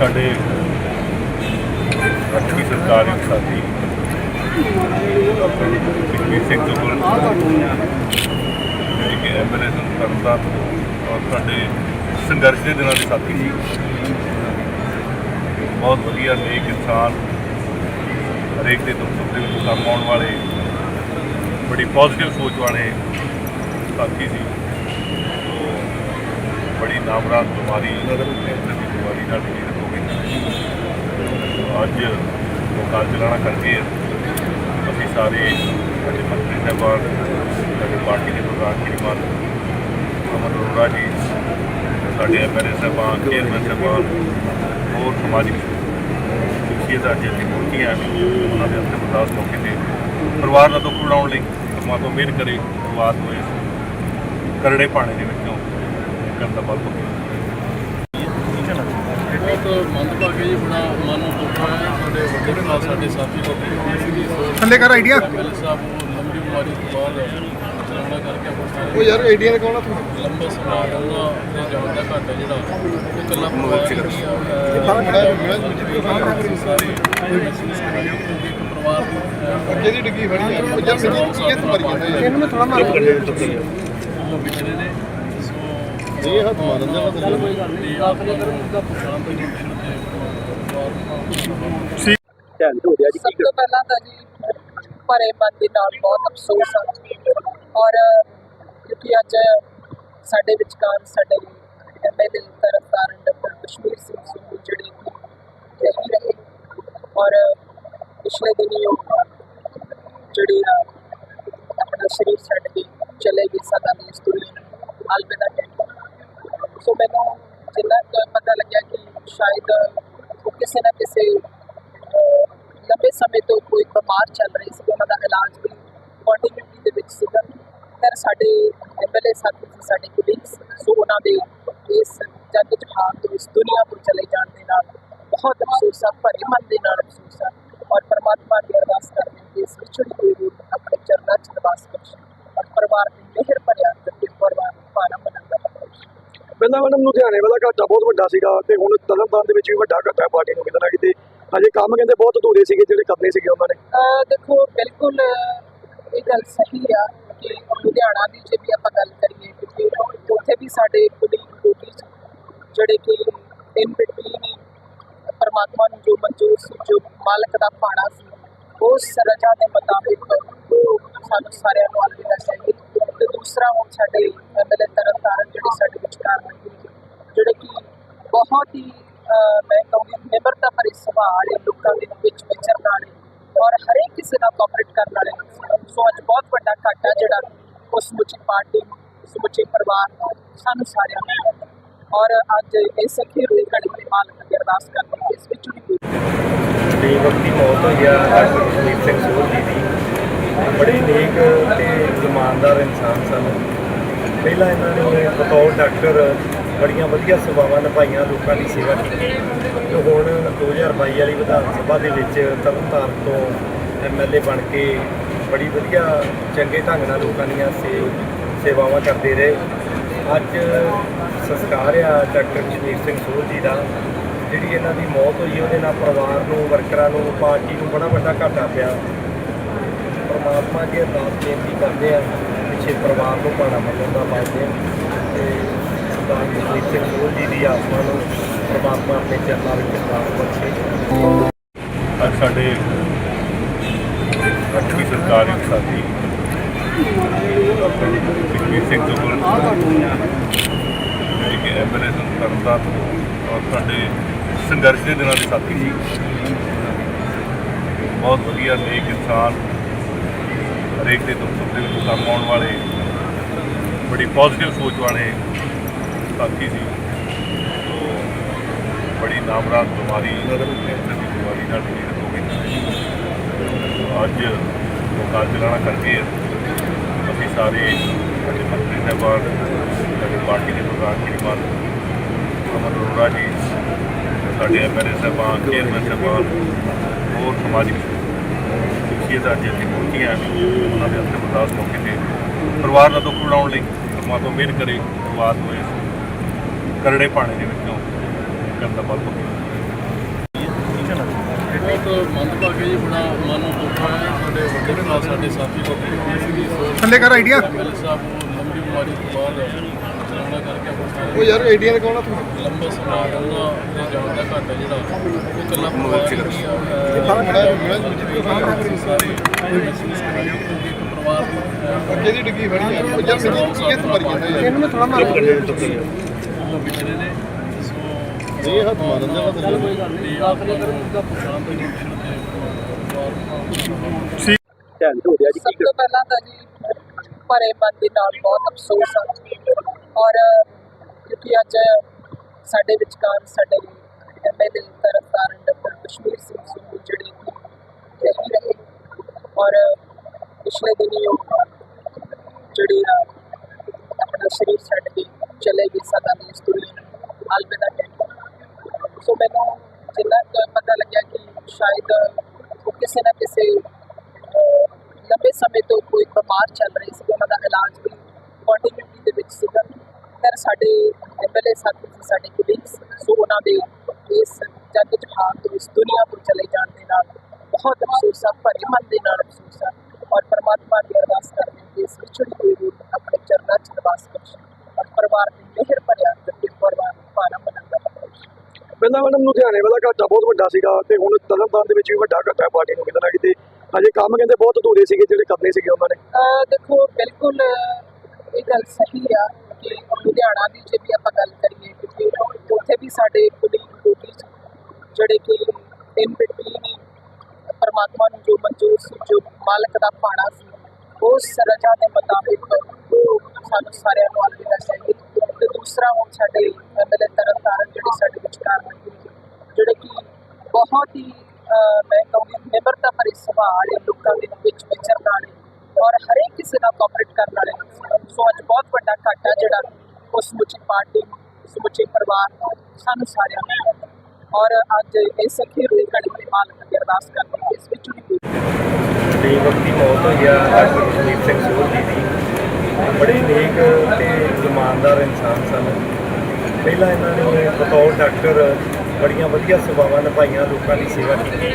ਸਾਡੇ ਅੱਠਵੀਂ ਸਰਕਾਰੀ ਸਾਥੀ ਜਗਵੀਰ ਸਿੰਘ ਜੋਗਲ ਜਿਹੜੇ ਕਿ ਐਮਐਲਏ ਨੂੰ ਕਰਦਾ ਔਰ ਸਾਡੇ ਸੰਘਰਸ਼ ਦੇ ਦਿਨਾਂ ਦੇ ਸਾਥੀ ਸੀ। ਬਹੁਤ ਵਧੀਆ ਨੇਕ ਇਨਸਾਨ, ਹਰੇਕ ਦੇ ਦੁੱਖ ਸੁੱਖ ਦੇ ਵਿੱਚ ਕੰਮ ਆਉਣ ਵਾਲੇ, ਬੜੀ ਪੋਜ਼ਿਟਿਵ ਸੋਚ ਵਾਲੇ ਸਾਥੀ ਸੀ। ਤੋ ਬੜੀ ਨਾਮਰਾਦ ਬਿਮਾਰੀ ਦੀ ਬਿਮਾਰੀ ਨਾਲ ਪੀੜਤ ਅੱਜ ਉਹ ਕਾਲ ਚਲਾਣਾ ਕਰਕੇ ਅਸੀਂ ਸਾਰੇ ਸਾਡੇ ਮੰਤਰੀ ਸਾਹਿਬਾਨ, ਸਾਡੇ ਪਾਰਟੀ ਦੇ ਪ੍ਰਧਾਨ ਸ਼੍ਰੀਮਾਨ ਅਮਰ ਅਰੋੜਾ ਜੀ, ਸਾਡੇ ਐਮਐਲਏ ਸਾਹਿਬਾਨ, ਚੇਅਰਮੈਨ ਸਾਹਿਬਾਨ, ਹੋਰ ਸਮਾਜਿਕ ਸ਼ਖਸੀਅਤਾਂ ਅੱਜ ਇੱਥੇ ਪਹੁੰਚੀਆਂ ਉਹਨਾਂ ਦੇ ਅੰਦਰ ਬਰਦਾਸ਼ਤ ਮੌਕੇ ਤੇ ਪਰਿਵਾਰ ਦਾ ਦੁੱਖ ਬਣਾਉਣ ਲਈ ਪਰਮਾਤਮਾ ਮਿਹਰ ਕਰੇ ਪਰਿਵਾਰ ਨੂੰ ਇਸ ਕਰੜੇ ਪਾਣੀ ਦੇ ਵਿੱਚੋਂ ਨਿਕਲਣ ਦਾ ਬਲ ਬਖਸ਼ੇ ਬਹੁਤ ਮੰਦਭਾਗੇ ਜੀ ਬੜਾ ਮਨ ਨੂੰ ਦੁੱਖ ਹੋਇਆ ਸਾਡੇ ਵੱਡੇ ਭਰਾ ਸਾਡੇ ਸਾਥੀ ਦਾ ਸੋਚ ਥੱਲੇ ਕਰ ਆਈਡੀਆ। ਸਾਹਿਬ ਲੰਬੀ ਬਿਮਾਰੀ ਤੋਂ ਬਾਅਦ ਚਲਾਉਣਾ ਕਰਕੇ ਆਪਾਂ ਸਾਰੇ ਉਹ ਯਾਰ ਆਈਡੀਆ ਕੌਣ ਆ ਤੂੰ ਲੰਬਾ ਸਮਾਂ ਉਹਨਾਂ ਦੇ ਜਾਣ ਦਾ ਘਾਟਾ ਜਿਹੜਾ ਉਹ ਇਕੱਲਾ ਪਰਿਵਾਰ ਨਹੀਂ ਆ ਬਾਹਰ ਖੜਾ ਹੈ, ਮੈਂ ਜਿੱਥੇ ਬਾਹਰ ਅਸੀਂ ਸਾਰੇ ਇੱਕ ਪਰਿਵਾਰ ਦੀ ਅੱਗੇ ਦੀ ਡਿੱਗੀ ਫੜੀ ਆ। ਉਹ ਯਾਰ ਮੈਨੂੰ ਕੀ ਹੱਥ ਮਾਰੀ ਜਾਂਦਾ ਇਹਨੂੰ ਥੋੜਾ ਮਾਰ ਉਹ ਵਿਛੜੇ ਨੇ ਇਹ ਹੱਥ ਮਾਰਨ ਦਾ ਤਾਂ ਕੋਈ ਗੱਲ ਨਹੀਂ। ਆਖਰੀ ਦਾ ਪਛਾਣ ਤੇ ਜੁੜੇ ਤੇ ਸਭ ਤੋਂ ਪਹਿਲਾਂ ਤਾਂ ਜੀ ਭਰੇ ਮਨ ਦੇ ਨਾਲ ਬਹੁਤ ਅਫਸੋਸ ਹੈ ਔਰ ਕਿਉਂਕਿ ਅੱਜ ਸਾਡੇ ਵਿਚਕਾਰ ਸਾਡੇ ਐਮਐਲਏ ਤਰਨਤਾਰਨ ਡਾਕਟਰ ਕਸ਼ਮੀਰ ਸਿੰਘ ਸੁਖੀ ਜਿਹੜੇ ਨਹੀਂ ਰਹੇ। ਔਰ ਪਿਛਲੇ ਦਿਨੀ ਉਹ ਜਿਹੜੀ ਆ ਆਪਣਾ ਸਰੀਰ ਛੱਡ ਕੇ ਚਲੇ ਗਏ ਸਦਾ ਦੀ ਇਸ ਦੁਨੀਆ ਨੂੰ ਅਲਵਿਦਾ ਕਹਿ ਸੋ ਮੈਨੂੰ ਜਿੰਨਾ ਕੁ ਪਤਾ ਲੱਗਿਆ ਕਿ ਸ਼ਾਇਦ ਉਹ ਕਿਸੇ ਨਾ ਕਿਸੇ ਲੰਬੇ ਸਮੇਂ ਤੋਂ ਕੋਈ ਬਿਮਾਰ ਚੱਲ ਰਹੀ ਸੀ, ਉਹਨਾਂ ਦਾ ਇਲਾਜ ਵੀ ਕੰਟੀਨਿਊਟੀ ਦੇ ਵਿੱਚ ਸੀਗਾ। ਪਰ ਸਾਡੇ ਐਮਐਲਏ ਸਾਥੀ ਸੀ ਸਾਡੇ ਕੁਲੀਗਸ ਸੋ ਉਹਨਾਂ ਦੇ ਇਸ ਜੱਗ ਜਹਾਨ ਤੋਂ, ਇਸ ਦੁਨੀਆ ਤੋਂ ਚਲੇ ਜਾਣ ਦੇ ਨਾਲ ਬਹੁਤ ਅਫਸੋਸ ਆ, ਭਰੇ ਮਨ ਦੇ ਨਾਲ ਅਫਸੋਸ ਆ ਔਰ ਪਰਮਾਤਮਾ ਦੀ ਅਰਦਾਸ ਕਰਦੇ ਕਿ ਇਸ ਵਿਛੜੀ ਹੋਈ ਰੂਹ ਆਪਣੇ ਚਰਨਾਂ 'ਚ ਨਿਵਾਸ ਬਖਸ਼ੇ ਔਰ ਪਰਿਵਾਰ ਦੀ ਮਿਹਰ ਭਰਿਆ ਤੇ ਪਰਿਵਾਰ ਨੂੰ ਪਾਣਾ ਪਹਿਲਾਂ ਮੈਡਮ ਲੁਧਿਆਣੇ ਵਾਲਾ ਘਾਟਾ ਬਹੁਤ ਵੱਡਾ ਸੀਗਾ ਤੇ ਹੁਣ ਤਰਨਤਾਰਨ ਦੇ ਵਿੱਚ ਵੀ ਵੱਡਾ ਘਾਟਾ ਹੈ, ਪਾਰਟੀ ਨੂੰ ਕਿਤੇ ਨਾ ਕਿਤੇ। ਅਜੇ ਕੰਮ ਕਹਿੰਦੇ ਬਹੁਤ ਅਧੂਰੇ ਸੀਗੇ, ਜਿਹੜੇ ਕਰਨੇ ਸੀਗੇ ਉਹਨਾਂ ਨੇ। ਦੇਖੋ, ਬਿਲਕੁਲ ਇਹ ਗੱਲ ਸਹੀ ਆ ਕਿ ਲੁਧਿਆਣਾ ਦੀ ਜੇ ਵੀ ਆਪਾਂ ਗੱਲ ਕਰੀਏ, ਕਿਉਂਕਿ ਉੱਥੇ ਵੀ ਸਾਡੇ ਕੁਲੀਗ ਕੋਟੀ ਜਿਹੜੇ ਕਿ ਇਨ ਬਿਟਵੀਨ ਪਰਮਾਤਮਾ ਨੂੰ ਜੋ ਮਨਜ਼ੂਰ ਸੀ, ਜੋ ਮਾਲਕ ਦਾ ਪਾਣਾ ਸੀ ਉਸ ਰਜਾ ਦੇ ਮੁਤਾਬਿਕ ਸਾਨੂੰ ਸਾਰਿਆਂ ਨੂੰ ਅਲਵਿਦਾ ਚਾਹੀਏ ਦੂਸਰਾ ਹੁਣ ਸਾਡੇ ਐਮਐਲਏ ਤਰਨਤਾਰਨ ਜਿਹੜੇ ਸਾਡੇ ਵਿਚਕਾਰ ਜਿਹੜੇ ਕਿ ਬਹੁਤ ਹੀ ਮੈਂ ਕਹੂੰਗੀ ਨਿਮਰਤਾ ਭਰੇ ਸੁਭਾਅ ਵਾਲੇ ਲੋਕਾਂ ਦੇ ਵਿੱਚ ਵਿਚਰਨ ਵਾਲੇ ਔਰ ਹਰੇਕ ਕਿਸੇ ਨਾਲ ਕੋਆਪਰੇਟ ਕਰਨ ਵਾਲੇ ਸੋ ਅੱਜ ਬਹੁਤ ਵੱਡਾ ਘਾਟਾ ਜਿਹੜਾ ਉਸ ਸਮੁੱਚੀ ਪਾਰਟੀ ਨੂੰ, ਸਮੁੱਚੇ ਪਰਿਵਾਰ ਨੂੰ, ਸਾਨੂੰ ਸਾਰਿਆਂ ਨੂੰ ਔਰ ਅੱਜ ਇਸ ਅਖੀਰ ਹੋਈ ਘੜੀ ਦੇ ਮਾਲਕ ਦੀ ਅਰਦਾਸ ਕਰਦੇ ਇਸ ਵਿੱਚ ਵੀ ਕੋਈ ਦੀ ਮੌਤ ਹੋਈ ਆ ਡਾਕਟਰ ਸਿੰਘ ਸੋਢ ਜੀ ਦੀ। ਬੜੇ ਨੇਕ ਤੇ ਇਮਾਨਦਾਰ ਇਨਸਾਨ ਸਨ। ਪਹਿਲਾਂ ਇਹਨਾਂ ਨੇ ਬਤੌਰ ਡਾਕਟਰ ਬੜੀਆਂ ਵਧੀਆ ਸੇਵਾਵਾਂ ਨਿਭਾਈਆਂ, ਲੋਕਾਂ ਦੀ ਸੇਵਾ ਕੀਤੀ। ਤੇ ਹੁਣ 2022 ਵਾਲੀ ਵਿਧਾਨ ਸਭਾ ਦੇ ਵਿੱਚ ਤਰਨਤਾਰਨ ਤੋਂ ਐਮਐਲਏ ਬਣ ਕੇ ਬੜੀ ਵਧੀਆ, ਚੰਗੇ ਢੰਗ ਨਾਲ ਲੋਕਾਂ ਦੀਆਂ ਸੇ, ਸੇਵਾਵਾਂ ਕਰਦੇ ਰਹੇ। ਅੱਜ ਸੰਸਕਾਰ ਆ ਡਾਕਟਰ ਕਸ਼ਮੀਰ ਸਿੰਘ ਸੋਢ ਜੀ ਦਾ, ਜਿਹੜੀ ਇਹਨਾਂ ਦੀ ਮੌਤ ਹੋਈ, ਉਹਦੇ ਨਾਲ ਪਰਿਵਾਰ ਨੂੰ, ਵਰਕਰਾਂ ਨੂੰ, ਪਾਰਟੀ ਨੂੰ ਬੜਾ ਵੱਡਾ ਘਾਟਾ ਪਿਆ। ਪਰਮਾਤਮਾ ਦੀ ਅਰਦਾਸ ਬੇਨਤੀ ਕਰਦੇ ਆ ਪਿੱਛੇ ਪਰਿਵਾਰ ਨੂੰ ਪਾਣਾ ਮੰਨਣ ਦਾ ਪਾਉਂਦੇ ਤੇ ਸਰਦਾਰ ਜਗਦੀਪ ਸਿੰਘ ਸੋਢ ਜੀ ਦੀ ਆਤਮਾ ਨੂੰ ਪਰਮਾਤਮਾ ਆਪਣੇ ਚਰਨਾਂ ਵਿੱਚ ਸਾਥ ਬਖਸ਼ੇ। ਅੱਜ ਸਾਡੇ ਅੱਠਵੀਂ ਸਰਕਾਰ ਇੱਕ ਸਾਥੀ ਜਗਵੀਰ ਸਿੰਘ ਜੋਗਲ ਜਿਹੜੇ ਕਿ ਐਮਐਲਏ ਨੂੰ ਕਰਦਾ ਔਰ ਸਾਡੇ ਸੰਘਰਸ਼ ਦੇ ਦਿਨਾਂ ਦੇ ਸਾਥੀ ਸੀ। ਬਹੁਤ ਵਧੀਆ ਨੇਕ ਇਨਸਾਨ ਹਰੇਕ ਦੇ ਦੁੱਖ ਦੇ ਵਿੱਚ ਕੰਮ ਆਉਣ ਵਾਲੇ, ਬੜੀ ਪੋਜ਼ਿਟਿਵ ਸੋਚ ਵਾਲੇ ਸਾਥੀ ਸੀ। ਬੜੀ ਨਾਮਰਾਦ ਬਿਮਾਰੀ ਕੈਂਸਰ ਦੀ ਬਿਮਾਰੀ ਨਾਲ ਪੀੜਤ ਹੋ ਗਏ ਅੱਜ ਉਹ ਕਾਲ ਚਲਾਣਾ ਕਰਕੇ ਅਸੀਂ ਸਾਰੇ ਸਾਡੇ ਮੰਤਰੀ ਸਾਹਿਬਾਨ, ਸਾਡੇ ਪਾਰਟੀ ਦੇ ਪ੍ਰਧਾਨ ਸ਼੍ਰੀਮਾਨ ਅਮਰ ਅਰੋੜਾ ਜੀ, ਸਾਡੇ ਐਮਐਲਏ ਸਾਹਿਬਾਨ, ਚੇਅਰਮੈਨ ਸਾਹਿਬਾਨ, ਹੋਰ ਸਮਾਜਿਕ ਸ਼ਖਸੀਅਤਾਂ ਅੱਜ ਇੱਥੇ ਪਹੁੰਚੀਆਂ ਉਹਨਾਂ ਦੇ ਅੰਤਿਮ ਅਰਦਾਸ ਮੌਕੇ ਤੇ ਪਰਿਵਾਰ ਦਾ ਦੁੱਖ ਉਡਾਉਣ ਲਈ ਪਰਮਾਤਮਾ ਮਿਹਰ ਕਰੇ ਪਰਿਵਾਰ ਨੂੰ ਇਸ ਕਰੜੇ ਪਾਣੀ ਦੇ ਵਿੱਚੋਂ ਨਿਕਲਣ ਦਾ ਬਲ ਬਖਸ਼ੇ ਬਹੁਤ ਮੰਦਭਾਗਾ ਜੀ ਬੜਾ ਮਨ ਨੂੰ ਦੁੱਖ ਹੈ। ਸਾਡੇ ਵੱਡੇ ਭਰਾ ਸਾਡੇ ਸਾਥੀ ਸੋਲ ਥੱਲੇ ਕਰ ਆਈਡੀਆ। ਸਾਹਿਬ ਨੂੰ ਲੰਬੀ ਬਿਮਾਰੀ ਤੋਂ ਬਾਅਦ ਚਲਾਉਣਾ ਕਰਕੇ ਆਪਣੇ ਉਹ ਯਾਰ ਆਈਡੀਆ ਕੌਣ ਆ ਤੂੰ? ਲੰਬਾ ਸਮਾਂ ਉਹਨਾਂ ਦੇ ਜਾਣ ਦਾ ਘਾਟਾ ਜਿਹੜਾ ਉਹ ਹੀ ਆ ਪਰਿਵਾਰ ਦੀ ਅਹ, ਅੱਗੇ ਦੀ ਡਿੱਗੀ ਫੜੀ ਯਾਰ ਉਹ ਯਾਰ ਮੇਰੀ ਕਿਸ ਮਰ ਗਿਆ ਯਾਰ ਇਹਨੂੰ ਥੋੜਾ ਮਾਰ ਉਹ ਵਿਚਰੇ ਨੇ ਸੋ ਇਹ ਹੱਥ ਮਾਰਨ ਦਾ ਤਾਂ ਕੋਈ ਗੱਲ ਨਹੀਂ। ਆਖਰੀ ਦਾ ਪਛਾਣ ਦੇ ਨਿਕਲ ਤੇ ਧਿਆਨ ਹੋ ਰਿਹਾ ਜੀ। ਸਭ ਤੋਂ ਪਹਿਲਾਂ ਤਾਂ ਜੀ ਭਰੇ ਮਨ ਦੇ ਨਾਲ ਬਹੁਤ ਅਫਸੋਸ ਹੈ ਔਰ ਕਿਉਂਕਿ ਅੱਜ ਸਾਡੇ ਵਿਚਕਾਰ ਸਾਡੇ ਐਮਐਲਏ ਤਰਨਤਾਰਨ ਡਾਕਟਰ ਕਸ਼ਮੀਰ ਸਿੰਘ ਸੁੱਖੂ ਜਿਹੜੇ ਕਿ ਰਹੇ ਔਰ ਪਿਛਲੇ ਦਿਨੀ ਉਹ ਜਿਹੜੀ ਆ ਆਪਣਾ ਸਰੀਰ ਛੱਡ ਕੇ ਚਲੇ ਗਏ ਸਦਾ ਦੀ ਇਸ ਦੁਨੀਆ ਅਲਵਿਦਾ ਕਹਿ ਸੋ ਮੈਨੂੰ ਜਿੰਨਾ ਕੁ ਪਤਾ ਲੱਗਿਆ ਕਿ ਸ਼ਾਇਦ ਉਹ ਕਿਸੇ ਨਾ ਕਿਸੇ ਲੰਬੇ ਸਮੇਂ ਤੋਂ ਕੋਈ ਬਿਮਾਰ ਚੱਲ ਰਹੀ ਸੀ, ਉਹਨਾਂ ਦਾ ਇਲਾਜ ਵੀ ਕੰਟੀਨਿਊਟੀ ਦੇ ਵਿੱਚ ਸੀਗਾ। ਪਰ ਸਾਡੇ ਐਮਐਲਏ ਸਾਥੀ ਸਾਡੇ ਕੁਲੀਗਸ ਸੋ ਉਹਨਾਂ ਦੇ ਇਸ ਜੱਗ ਜਹਾਨ ਤੋਂ ਇਸ ਦੁਨੀਆ ਤੋਂ ਚਲੇ ਜਾਣ ਦੇ ਨਾਲ ਬਹੁਤ ਅਫਸੋਸ ਆ ਭਰੇ ਮਨ ਦੇ ਨਾਲ ਅਫਸੋਸ ਆ ਔਰ ਪਰਮਾਤਮਾ ਦੀ ਅਰਦਾਸ ਕਰਦੇ ਕਿ ਇਸ ਵਿਛੜੀ ਹੋਈ ਰੂਹ ਆਪਣੇ ਚਰਨਾਂ 'ਚ ਨਿਵਾਸ ਬਖਸ਼ੇ ਔਰ ਪਰਿਵਾਰ ਦੀ ਮਿਹਰ ਭਰਿਆ ਤੇ ਪਰਿਵਾਰ ਨੂੰ ਪਾਣਾ ਬਣਾਉਂਦਾ ਪਹਿਲਾਂ ਮੈਡਮ ਲੁਧਿਆਣੇ ਵਾਲਾ ਘਾਟਾ ਬਹੁਤ ਵੱਡਾ ਸੀਗਾ ਤੇ ਹੁਣ ਤਰਨਤਾਰਨ ਦੇ ਵਿੱਚ ਵੀ ਵੱਡਾ ਘਾਟਾ ਹੈ ਪਾਰਟੀ ਨੂੰ ਕਿਤੇ ਨਾ ਕਿਤੇ। ਅਜੇ ਕੰਮ ਕਹਿੰਦੇ ਬਹੁਤ ਅਧੂਰੇ ਸੀਗੇ ਜਿਹੜੇ ਕਰਨੇ ਸੀਗੇ ਉਹਨਾਂ ਨੇ। ਦੇਖੋ ਬਿਲਕੁਲ ਇਹ ਗੱਲ ਸਹੀ ਆ। ਲੁਧਿਆਣਾ ਦੀ ਜੇ ਵੀ ਆਪਾਂ ਗੱਲ ਕਰੀਏ ਕਿਉਂਕਿ ਉੱਥੇ ਵੀ ਸਾਡੇ ਕੁਲੀਗ ਕੋਟੀ ਜਿਹੜੇ ਕਿ ਇਨ ਬਿਟਵੀਨ ਪਰਮਾਤਮਾ ਨੂੰ ਜੋ ਮਨਜ਼ੂਰ ਸੀ, ਜੋ ਮਾਲਕ ਦਾ ਪਾਣਾ ਸੀ ਉਸ ਰਜਾ ਦੇ ਮੁਤਾਬਿਕ ਉਹ ਸਾਨੂੰ ਸਾਰਿਆਂ ਨੂੰ ਅਲਵਿਦਾ ਚਾਹੀਏ ਤੇ ਦੂਸਰਾ ਹੁਣ ਸਾਡੇ ਅਗਲੇ ਤਰਨ ਤਾਰਨ ਜਿਹੜੇ ਸਾਡੇ ਵਿਚਕਾਰ ਨੇ, ਜਿਹੜੇ ਕਿ ਬਹੁਤ ਹੀ ਮੈਂ ਕਹੂੰਗੀ, ਨਿਮਰਤਾ ਭਰੇ ਸੁਭਾਅ ਵਾਲੇ ਲੋਕਾਂ ਦੇ ਵਿੱਚ ਵਿਚਰਨ ਵਾਲੇ ਔਰ ਹਰੇਕ ਕਿਸੇ ਨਾਲ ਕੋਆਪਰੇਟ ਕਰਨ ਵਾਲੇ ਸੋ ਅੱਜ ਬਹੁਤ ਵੱਡਾ ਘਾਟਾ ਜਿਹੜਾ ਉਸ ਸਮੁੱਚੀ ਪਾਰਟੀ ਨੂੰ, ਸਮੁੱਚੇ ਪਰਿਵਾਰ ਨੂੰ, ਸਾਨੂੰ ਸਾਰਿਆਂ ਨੂੰ ਹੈ। ਔਰ ਅੱਜ ਇਸ ਖੇਰੂ ਦੀ ਘੜੀ ਦੇ ਮਾਲਕ ਦੀ ਅਰਦਾਸ ਕਰਦੇ ਹਾਂ ਕਿ ਇਸ ਵਿੱਚ ਵੀ ਕੋਈ ਬੇਵਕਤ ਦੀ ਮੌਤ ਹੋਈ ਆ ਡਾਕਟਰ ਕਸ਼ਮੀਰ ਸਿੰਘ ਸੋਲ ਜੀ ਦੀ। ਬੜੇ ਨੇਕ ਤੇ ਇਮਾਨਦਾਰ ਇਨਸਾਨ ਸਨ। ਪਹਿਲਾਂ ਇਹਨਾਂ ਨੇ ਬਤੌਰ ਡਾਕਟਰ ਬੜੀਆਂ ਵਧੀਆ ਸੇਵਾਵਾਂ ਨਿਭਾਈਆਂ, ਲੋਕਾਂ ਦੀ ਸੇਵਾ ਕੀਤੀ।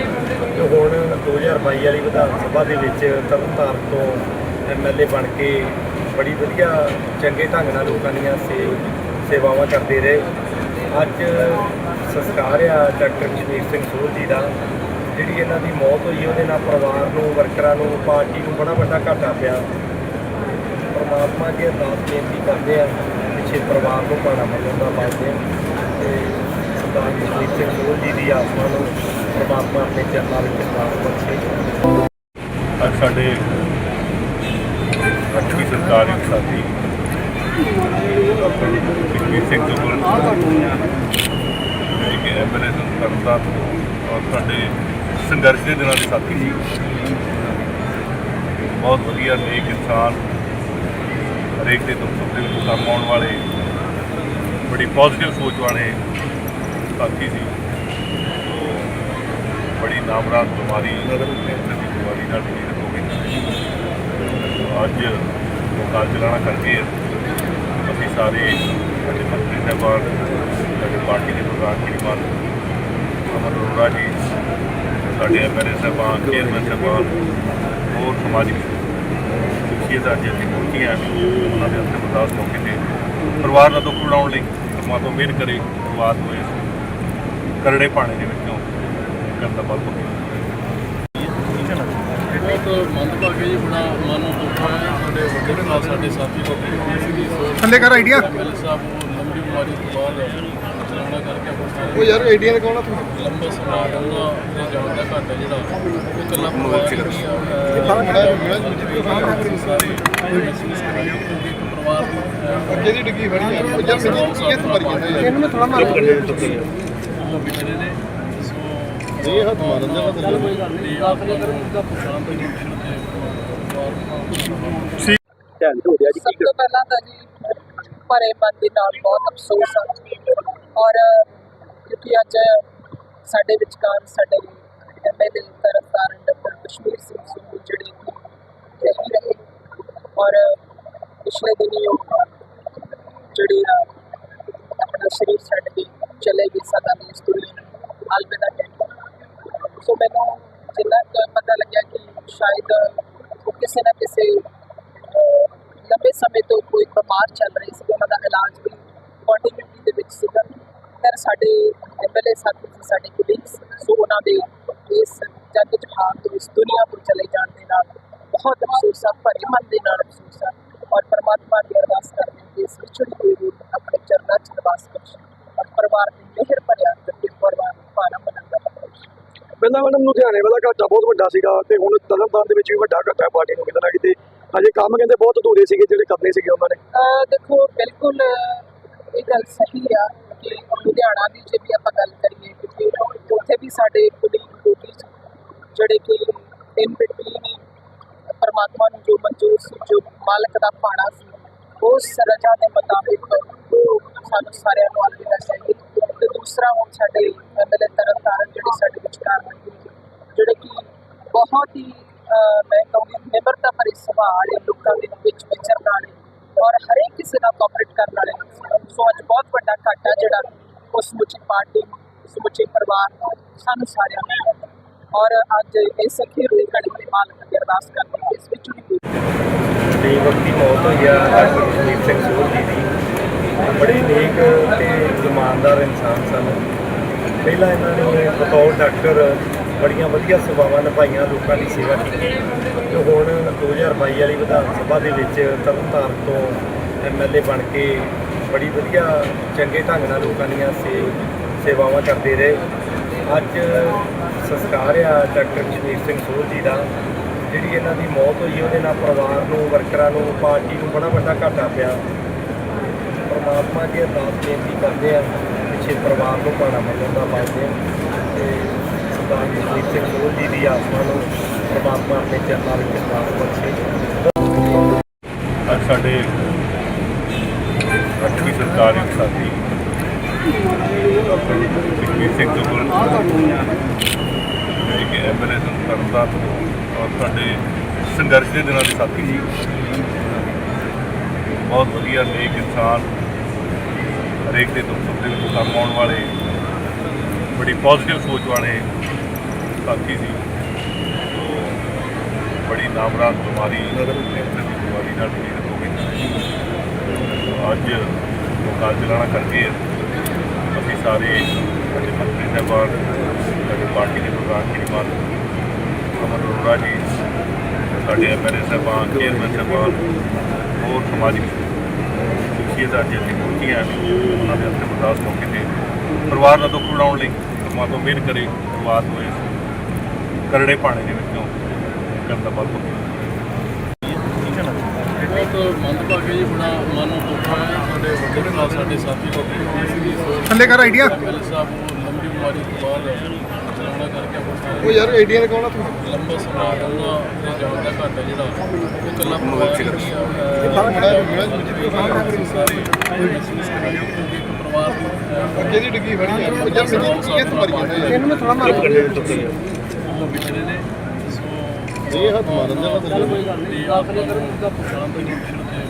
ਤੇ ਹੁਣ 2022 ਵਾਲੀ ਵਿਧਾਨ ਸਭਾ ਦੇ ਵਿੱਚ ਤਰਨਤਾਰਨ ਤੋਂ ਐਮਐਲਏ ਬਣ ਕੇ ਬੜੀ ਵਧੀਆ, ਚੰਗੇ ਢੰਗ ਨਾਲ ਲੋਕਾਂ ਦੀਆਂ ਸੇ, ਸੇਵਾਵਾਂ ਕਰਦੇ ਰਹੇ। ਅੱਜ ਸੰਸਕਾਰ ਆ ਡਾਕਟਰ ਕਸ਼ਮੀਰ ਸਿੰਘ ਸੋਲ ਜੀ ਦਾ, ਜਿਹੜੀ ਇਹਨਾਂ ਦੀ ਮੌਤ ਹੋਈ, ਉਹਦੇ ਨਾਲ ਪਰਿਵਾਰ ਨੂੰ, ਵਰਕਰਾਂ ਨੂੰ, ਪਾਰਟੀ ਨੂੰ ਬੜਾ ਵੱਡਾ ਘਾਟਾ ਪਿਆ। ਪਰਮਾਤਮਾ ਅੱਗੇ ਅਰਦਾਸ ਬੇਨਤੀ ਕਰਦੇ ਆ ਪਿੱਛੇ ਪਰਿਵਾਰ ਨੂੰ ਪਾਣਾ ਮੰਨਣ ਦਾ ਪਾਉਂਦੇ ਆ। ਤੇ ਸਰਦਾਰ ਕਸ਼ਮੀਰ ਸਿੰਘ ਸੋਲ ਜੀ ਦੀ ਆਤਮਾ ਨੂੰ ਪਰਮਾਤਮਾ ਆਪਣੇ ਚਰਨਾਂ ਵਿੱਚ ਨਿਵਾਸ ਬਖਸ਼ੇ। ਅੱਜ ਸਾਡੇ ਅੱਠਵੀਂ ਸਰਕਾਰ ਇੱਕ ਸਾਥੀ ਡਾਕਟਰ ਕਸ਼ਮੀਰ ਸਿੰਘ ਜੁਗਲ ਜਿਹੜੇ ਕਿ ਐਮਐਲਏ ਕਰਦਾ ਔਰ ਸਾਡੇ ਸੰਘਰਸ਼ ਦੇ ਦਿਨਾਂ ਦੇ ਸਾਥੀ ਸੀ। ਬਹੁਤ ਵਧੀਆ ਨੇਕ ਇਨਸਾਨ, ਹਰੇਕ ਦੇ ਦੁੱਖ ਸੁੱਖ ਦੇ ਵਿੱਚ ਕੰਮ ਆਉਣ ਵਾਲੇ, ਬੜੀ ਪੋਜ਼ਿਟਿਵ ਸੋਚ ਵਾਲੇ ਸਾਥੀ ਸੀ। ਸੋ ਬੜੀ ਨਾਮਰਾਦ ਬਿਮਾਰੀ ਕੈਂਸਰ ਦੀ ਬਿਮਾਰੀ ਨਾਲ ਪੀੜਤ ਹੋ ਗਈ। ਅੱਜ ਮੁਕਾਲ ਚਲਾਣਾ ਕਰਕੇ ਅਸੀਂ ਸਾਰੇ ਸਾਡੇ ਮੰਤਰੀ ਸਾਹਿਬਾਨ ਸਾਡੇ ਪਾਰਟੀ ਦੇ ਪ੍ਰਧਾਨ ਸ਼੍ਰੀਮਾਨ ਅਮਰ ਅਰੋੜਾ ਜੀ ਸਾਡੇ ਐਮਐਲਏ ਸਾਹਿਬਾਨ ਚੇਅਰਮੈਨ ਸਾਹਿਬਾਨ ਹੋਰ ਸਮਾਜਿਕ ਸ਼ਖਸੀਅਤ ਅੱਜ ਇੱਥੇ ਪਹੁੰਚੀਆਂ ਉਹਨਾਂ ਦੇ ਅੰਤਿਮ ਅਰਦਾਸ ਮੌਕੇ ਤੇ ਪਰਿਵਾਰ ਦਾ ਦੁੱਖ ਉਡਾਉਣ ਲਈ ਪਰਮਾਤਮਾ ਮਿਹਰ ਕਰੇ ਪਰਿਵਾਰ ਨੂੰ ਕਰੜੇ ਪਾਣੀ ਦੇ ਵਿੱਚੋਂ ਕਰਨ ਦਾ ਬਲ ਬਖਸ਼ੇ ਬਹੁਤ ਮੰਦਭਾਗਾ ਜੀ ਬੜਾ ਮਨ ਨੂੰ ਦੁੱਖ ਹੈ ਸਾਡੇ ਵੱਡੇ ਭਰਾ ਸਾਡੇ ਸਾਥੀ ਸੋਲ ਥੱਲੇ ਕਰ ਆਈਡੀਆ ਸਾਹਿਬ ਲੰਬੀ ਬਿਮਾਰੀ ਤੋਂ ਬਾਅਦ ਚਲਾਉਣਾ ਕਰਕੇ ਉਹ ਯਾਰ ਆਈਡੀਆ ਕੌਣ ਆ ਤੂੰ? ਲੰਬਾ ਸਮਾਂ ਉਹਨਾਂ ਦੇ ਜਾਣ ਦਾ ਘਾਟਾ ਜਿਹੜਾ ਉਹ ਕਰਾਂਗੇ ਕਿਉਂਕਿ ਇੱਕ ਪਰਿਵਾਰ ਦੀ ਅੱਗੇ ਦੀ ਡਿੱਗੀ ਫੜੀ ਯਾਰ ਉਹ ਯਾਰ ਮੇਰੀ ਕਿਸ ਮਰ ਗਿਆ ਯਾਰ ਇਹਨੂੰ ਥੋੜਾ ਮਾਰ ਉਹ ਵਿਚਰੇ ਨੇ ਸੋ ਇਹ ਹੱਥ ਮਾਰਨ ਦਾ ਤਾਂ ਕੋਈ ਗੱਲ ਨਹੀਂ ਦਾ ਪਛਾਣ ਸਭ ਤੋਂ ਪਹਿਲਾਂ ਤਾਂ ਜੀ ਭਰੇ ਮਨ ਦੇ ਨਾਲ ਬਹੁਤ ਅਫਸੋਸ ਆ। ਔਰ ਕਿਉਂਕਿ ਅੱਜ ਸਾਡੇ ਵਿਚਕਾਰ ਸਾਡੇ ਐਮਐਲਏ ਤਰਨਤਾਰਨ ਡਾਕਟਰ ਕਸ਼ਮੀਰ ਸਿੰਘ ਸੁੱਖੂ ਜਿਹੜੇ ਨਹੀਂ ਰਹੇ। ਔਰ ਪਿਛਲੇ ਦਿਨੀ ਉਹ ਜਿਹੜੀ ਆ ਆਪਣਾ ਸਰੀਰ ਛੱਡ ਕੇ ਚਲੇ ਗਏ ਸਦਾ ਦੀ ਇਸ ਦੁਨੀਆ ਅਲਵਿਦਾ ਕਹਿ ਸੋ ਮੈਨੂੰ ਜਿੰਨਾ ਕੁ ਪਤਾ ਲੱਗਿਆ ਕਿ ਸ਼ਾਇਦ ਉਹ ਕਿਸੇ ਨਾ ਕਿਸੇ ਲੰਬੇ ਸਮੇਂ ਤੋਂ ਕੋਈ ਬਿਮਾਰ ਚੱਲ ਰਹੀ ਸੀ, ਉਹਨਾਂ ਦਾ ਇਲਾਜ ਵੀ ਕੰਟੀਨਿਊਟੀ ਦੇ ਵਿੱਚ ਸੀਗਾ। ਫਿਰ ਸਾਡੇ ਐਮਐਲਏ ਸਾਥੀ ਸੀ ਸਾਡੇ ਕੁਲੀਗਸ ਸੋ ਉਹਨਾਂ ਦੇ ਇਸ ਜੱਗ ਜਹਾਨ ਤੋਂ ਇਸ ਦੁਨੀਆ ਤੋਂ ਚਲੇ ਜਾਣ ਦੇ ਨਾਲ ਬਹੁਤ ਅਫਸੋਸ ਆ, ਭਰੇ ਮਨ ਦੇ ਨਾਲ ਅਫਸੋਸ ਆ। ਔਰ ਪਰਮਾਤਮਾ ਦੀ ਅਰਦਾਸ ਕਰਦੇ ਹਾਂ ਕਿ ਇਸ ਵਿਛੜੀ ਹੋਈ ਰੂਹ ਆਪਣੇ ਚਰਨਾਂ 'ਚ ਨਿਵਾਸ ਬਖਸ਼ੇ ਔਰ ਪਰਿਵਾਰ ਦੀ ਮਿਹਰ ਭਰਿਆ ਤੇ ਪਰਿਵਾਰ ਪਾਣਾ ਬਣਾਉਂਦਾ ਪਹਿਲਾਂ ਮੈਡਮ ਲੁਧਿਆਣੇ ਵਾਲਾ ਘਾਟਾ ਬਹੁਤ ਵੱਡਾ ਸੀਗਾ ਤੇ ਹੁਣ ਤਰਨਤਾਰਨ ਦੇ ਵਿੱਚ ਵੀ ਵੱਡਾ ਘਾਟਾ ਪਾਰਟੀ ਨੂੰ ਕਿਤੇ ਨਾ ਕਿਤੇ ਅਜੇ ਕੰਮ ਕਹਿੰਦੇ ਬਹੁਤ ਅਧੂਰੇ ਸੀਗੇ ਜਿਹੜੇ ਕਰਨੇ ਸੀਗੇ ਉਹਨਾਂ ਨੇ। ਦੇਖੋ ਬਿਲਕੁਲ ਇਹ ਗੱਲ ਸਹੀ ਆ ਕਿ ਲੁਧਿਆਣਾ ਦੀ ਜੇ ਵੀ ਆਪਾਂ ਗੱਲ ਕਰੀਏ ਕਿਉਂਕਿ ਉੱਥੇ ਵੀ ਸਾਡੇ ਕੁਲੀਗ ਕੋਟੀਜ਼ ਜਿਹੜੇ ਕਿ ਇਨ ਬਿਟਵੀਨ ਪਰਮਾਤਮਾ ਨੂੰ ਜੋ ਮਨਜ਼ੂਰ ਸੀ ਜੋ ਮਾਲਕ ਦਾ ਪਾਣਾ ਸੀ ਉਸ ਰਜਾ ਦੇ ਮੁਤਾਬਿਕ ਉਹ ਸਾਨੂੰ ਸਾਰਿਆਂ ਨੂੰ ਅਲਵਿਦਾ ਚਾਹੀਏ ਤੇ ਦੂਸਰਾ ਹੁਣ ਸਾਡੇ ਐਮਐਲਏ ਤਰਨਤਾਰਨ ਜਿਹੜੇ ਸਾਡੇ ਵਿਚਕਾਰ ਨੇ ਜਿਹੜੇ ਕਿ ਬਹੁਤ ਹੀ ਮੈਂ ਕਹੂੰਗੀ ਨਿਮਰਤਾ ਭਰੇ ਸੁਭਾਅ ਵਾਲੇ ਲੋਕਾਂ ਦੇ ਵਿੱਚ ਵਿਚਰਨ ਵਾਲੇ ਔਰ ਹਰੇਕ ਕਿਸੇ ਨਾਲ ਕੋਆਪਰੇਟ ਕਰਨ ਵਾਲੇ ਸੋ। ਅੱਜ ਬਹੁਤ ਵੱਡਾ ਘਾਟਾ ਜਿਹੜਾ ਉਸ ਸਮੁੱਚੀ ਪਾਰਟੀ ਨੂੰ, ਸਮੁੱਚੇ ਪਰਿਵਾਰ ਨੂੰ ਸਾਨੂੰ ਸਾਰਿਆਂ ਨੂੰ ਹੈ। ਔਰ ਅੱਜ ਇਸ ਅਖੀਰ ਹੋਈ ਘੜੀ ਦੇ ਮਾਲਕ ਦੀ ਅਰਦਾਸ ਕਰਦੇ ਹਾਂ, ਇਸ ਵਿੱਚ ਵੀ ਤੇ ਮੌਤ ਹੋਈ ਆ ਡਾਕਟਰ ਸਿੰਘ ਸੋਢ ਜੀ ਦੀ। ਬੜੇ ਨੇਕ ਤੇ ਇਮਾਨਦਾਰ ਇਨਸਾਨ ਸਨ। ਪਹਿਲਾਂ ਇਹਨਾਂ ਨੇ ਬਤੌਰ ਡਾਕਟਰ ਬੜੀਆਂ ਵਧੀਆ ਸੇਵਾਵਾਂ ਨਿਭਾਈਆਂ, ਲੋਕਾਂ ਦੀ ਸੇਵਾ ਕੀਤੀ। ਤੇ ਹੁਣ 2022 ਵਾਲੀ ਵਿਧਾਨ ਸਭਾ ਦੇ ਵਿੱਚ ਤਰਨਤਾਰਨ ਤੋਂ ਐਮਐਲਏ ਬਣ ਕੇ ਬੜੀ ਵਧੀਆ, ਚੰਗੇ ਢੰਗ ਨਾਲ ਲੋਕਾਂ ਦੀਆਂ ਸੇ, ਸੇਵਾਵਾਂ ਕਰਦੇ ਰਹੇ। ਅੱਜ ਸੰਸਕਾਰ ਆ ਡਾਕਟਰ ਜਸਵੀਰ ਸਿੰਘ ਸੋਢ ਜੀ ਦਾ, ਜਿਹੜੀ ਇਹਨਾਂ ਦੀ ਮੌਤ ਹੋਈ, ਉਹਦੇ ਨਾਲ ਪਰਿਵਾਰ ਨੂੰ ਵਰਕਰਾਂ ਨੂੰ, ਪਾਰਟੀ ਨੂੰ ਬੜਾ ਵੱਡਾ ਘਾਟਾ ਪਿਆ। ਪਰਮਾਤਮਾ ਅੱਗੇ ਅਰਦਾਸ ਬੇਨਤੀ ਕਰਦੇ ਆ, ਪਿੱਛੇ ਪਰਿਵਾਰ ਨੂੰ ਪਾਣਾ ਮੰਨਣ ਦਾ ਪਾਉਂਦੇ ਆ ਤੇ ਸਰਦਾਰ ਜਸਵੀਰ ਸਿੰਘ ਸੋਢ ਜੀ ਦੀ ਆਤਮਾ ਨੂੰ ਪਰਮਾਤਮਾ ਆਪਣੇ ਚਰਨਾਂ ਵਿੱਚ ਨਿਵਾਸ ਬਖਸ਼ੇ। ਅੱਜ ਸਾਡੇ ਅੱਠਵੀਂ ਸਰਕਾਰ ਇੱਕ ਸਾਥੀ ਡਾਕਟਰ ਸਿੰਘ ਜੁਗਲ ਐਮਐਲਏ ਸਨ ਤਰਨਤਾਰਨ ਤੋਂ ਔਰ ਸਾਡੇ ਸੰਘਰਸ਼ ਦੇ ਦਿਨਾਂ ਦੇ ਸਾਥੀ ਜੀ। ਬਹੁਤ ਵਧੀਆ ਨੇਕ ਇਨਸਾਨ, ਹਰੇਕ ਦੇ ਦੁੱਖ ਸੁੱਖ ਦੇ ਵਿੱਚ ਕੰਮ ਆਉਣ ਵਾਲੇ, ਬੜੀ ਪੋਜ਼ਿਟਿਵ ਸੋਚ ਵਾਲੇ ਸਾਥੀ ਸੀ ਸੋ ਬੜੀ ਨਾਮਰਾਦ ਬਿਮਾਰੀ ਬਿਮਾਰੀ ਨਾਲ ਪੀੜਤ ਹੋ ਗਈ ਅੱਜ ਲੋਕਾਂ ਚਲਾਣਾ ਕਰਕੇ ਅਸੀਂ ਸਾਰੇ, ਸਾਡੇ ਮੰਤਰੀ ਸਾਹਿਬਾਨ ਪਾਰਟੀ ਦੇ ਪ੍ਰਧਾਨ ਸ਼੍ਰੀਮਾਨ ਅਮਰ ਅਰੋੜਾ ਜੀ ਸਾਡੇ ਐਮਐਲਏ ਸਾਹਿਬਾਨ ਚੇਅਰਮੈਨ ਸਾਹਿਬਾਨ ਹੋਰ ਸਮਾਜਿਕ ਸ਼ਖਸੀਅਤ ਇੱਥੇ ਪਹੁੰਚੀਆਂ ਉਹਨਾਂ ਦੇ ਅੰਤਿਮ ਅਰਦਾਸ ਮੌਕੇ ਤੇ ਪਰਿਵਾਰ ਦਾ ਦੁੱਖ ਵਡਾਉਣ ਲਈ ਪਰਮਾਤਮਾ ਮਿਹਰ ਕਰੇ ਪਰਿਵਾਰ ਨੂੰ ਇਸ ਕਰੜੇ ਪਾਣੀ ਦੇ ਵਿੱਚੋਂ ਕਰਨ ਦਾ ਬਲ ਬਖਸ਼ੇ ਬਹੁਤ ਮੰਦਭਾਗੇ ਜੀ। ਬੜਾ ਮਨ ਨੂੰ ਦੁੱਖ ਹੋਇਆ ਸਾਡੇ ਵੱਡੇ ਭਰਾ ਸਾਡੇ ਸਾਥੀ ਸੀ ਥੱਲੇ ਕਰ ਆਈਡੀਆ। ਸਾਹਿਬ ਨੂੰ ਲੰਬੀ ਬਿਮਾਰੀ ਤੋਂ ਬਾਅਦ ਚਲਾਉਣਾ ਕਰਕੇ ਆਪਾਂ ਸਾਰੇ ਉਹ ਯਾਰ ਆਈਡੀਆ ਲਗਾਉਣਾ ਤੂੰ? ਲੰਬਾ ਸਮਾਂ ਉਹਨਾਂ ਦੇ ਜਾਣ ਦਾ ਘਾਟਾ ਜਿਹੜਾ ਉਹ ਇਕੱਲਾ ਪਰਿਵਾਰ ਨਹੀਂ ਆ ਬੜਾ ਬੜਾ ਸਾਰੇ ਮਹਿਸੂਸ ਕਰਾਇਆ ਕਿਉਂਕਿ ਇੱਕ ਪਰਿਵਾਰ ਦੀ ਅਹ, ਅੱਗੇ ਦੀ ਡਿੱਗੀ ਫੜੀ ਯਾਰ ਉਹ ਯਾਰ ਮੇਰੀ ਕਿਸ ਮਰ ਗਿਆ ਇਹਨੂੰ ਮੈਂ ਥੋੜਾ ਮਾਰ ਉਹ ਵਿਚਰੇ ਨੇ ਸੋ ਇਹ ਹੱਥ ਮਾਰਨ ਦਾ ਮਤਲਬ ਤੇ ਆਖਰੀ ਸ਼ਾਂਤ ਦੀ ਮਿਸ਼ਨ ਤੇ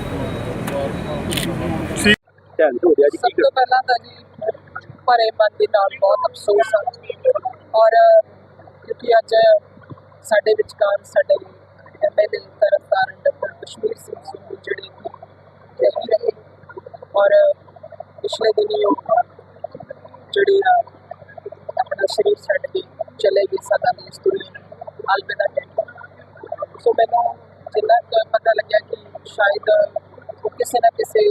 ਪਰਿਵਾਰ ਧਿਆਨ ਹੋ ਗਿਆ ਜੀ। ਸਭ ਤੋਂ ਪਹਿਲਾਂ ਤਾਂ ਜੀ ਭਰੇ ਮਨ ਦੇ ਨਾਲ ਬਹੁਤ ਅਫਸੋਸ ਆ। ਔਰ ਕਿਉਂਕਿ ਅੱਜ ਸਾਡੇ ਵਿਚਕਾਰ ਸਾਡੇ ਐਮਐਲਏ ਤਰਨਤਾਰਨ ਡਾਕਟਰ ਕਸ਼ਮੀਰ ਸਿੰਘ ਸੁੱਖੂ ਜਿਹੜੇ ਕਿ ਰਹੇ ਔਰ ਪਿਛਲੇ ਦਿਨੀ ਉਹ ਜਿਹੜੇ ਆ ਆਪਣਾ ਸਰੀਰ ਛੱਡ ਕੇ ਚਲੇ ਗਏ ਸਦਾ ਦੀ ਇਸ ਦੁਨੀਆ ਨੂੰ। ਅਲਵਿਦਾ ਕਹਿ ਸੋ ਮੈਨੂੰ ਜਿੰਨਾ ਕੁ ਪਤਾ ਲੱਗਿਆ ਕਿ ਸ਼ਾਇਦ ਉਹ ਕਿਸੇ ਨਾ ਕਿਸੇ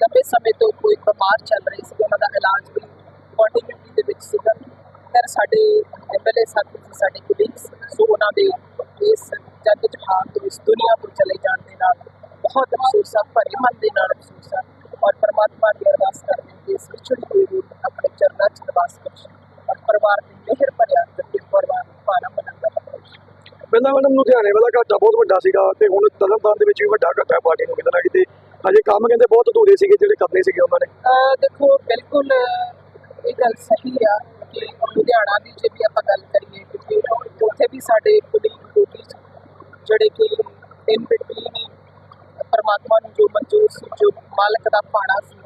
ਲੰਬੇ ਸਮੇਂ ਤੋਂ ਕੋਈ ਬਿਮਾਰ ਚੱਲ ਰਹੀ ਸੀ, ਉਹਨਾਂ ਦਾ ਇਲਾਜ ਵੀ ਕੰਟੀਨਿਊਟੀ ਦੇ ਵਿੱਚ ਸੀਗਾ। ਪਰ ਸਾਡੇ ਐਮਐਲਏ ਸਾਥੀ ਸਾਡੇ ਕੁਲੀਗਸ ਸੋ ਉਹਨਾਂ ਦੇ ਇਸ ਜੱਗ ਜਹਾਨ ਤੋਂ ਇਸ ਦੁਨੀਆ ਤੋਂ ਚਲੇ ਜਾਣ ਦੇ ਨਾਲ ਬਹੁਤ ਅਫਸੋਸ ਆ ਭਰੇ ਮਨ ਦੇ ਨਾਲ ਅਫਸੋਸ ਆ ਔਰ ਪਰਮਾਤਮਾ ਦੀ ਅਰਦਾਸ ਕਰਦੇ ਹਾਂ ਕਿ ਇਸ ਵਿਛੜੀ ਹੋਈ ਰੂਹ ਆਪਣੇ ਚਰਨਾਂ 'ਚ ਨਿਵਾਸ ਬਖਸ਼ੇ ਔਰ ਪਰਿਵਾਰ ਦੀ ਮਿਹਰ ਭਰਿਆ ਤੇ ਪਰਿਵਾਰ ਨੂੰ ਪਾਣਾ ਬਣਾਉਂਦਾ ਪਹਿਲਾਂ ਮੈਡਮ ਲੁਧਿਆਣੇ ਵਾਲਾ ਘਾਟਾ ਬਹੁਤ ਵੱਡਾ ਸੀਗਾ ਤੇ ਹੁਣ ਤਰਨਤਾਰਨ ਦੇ ਵਿੱਚ ਵੀ ਵੱਡਾ ਘਾਟਾ ਪਾਰਟੀ ਨੂੰ ਕਿਤੇ ਨਾ ਕਿਤੇ ਅਜੇ ਕੰਮ ਕਹਿੰਦੇ ਬਹੁਤ ਅਧੂਰੇ ਸੀਗੇ ਜਿਹੜੇ ਕਰਨੇ ਸੀਗੇ ਉਹਨਾਂ ਨੇ। ਦੇਖੋ ਬਿਲਕੁਲ ਇਹ ਗੱਲ ਸਹੀ ਆ। ਕਿ ਲੁਧਿਆਣਾ ਦੀ ਜੇ ਵੀ ਆਪਾਂ ਗੱਲ ਕਰੀਏ ਕਿਉਂਕਿ ਉੱਥੇ ਵੀ ਸਾਡੇ ਕੁਲੀਗ ਕੋਟੀਜ਼ ਜਿਹੜੇ ਕਿ ਇਨ ਬਿਟਵੀਨ ਪਰਮਾਤਮਾ ਨੂੰ ਜੋ ਮਨਜ਼ੂਰ ਸੀ, ਜੋ ਮਾਲਕ ਦਾ ਪਾਣਾ ਸੀ,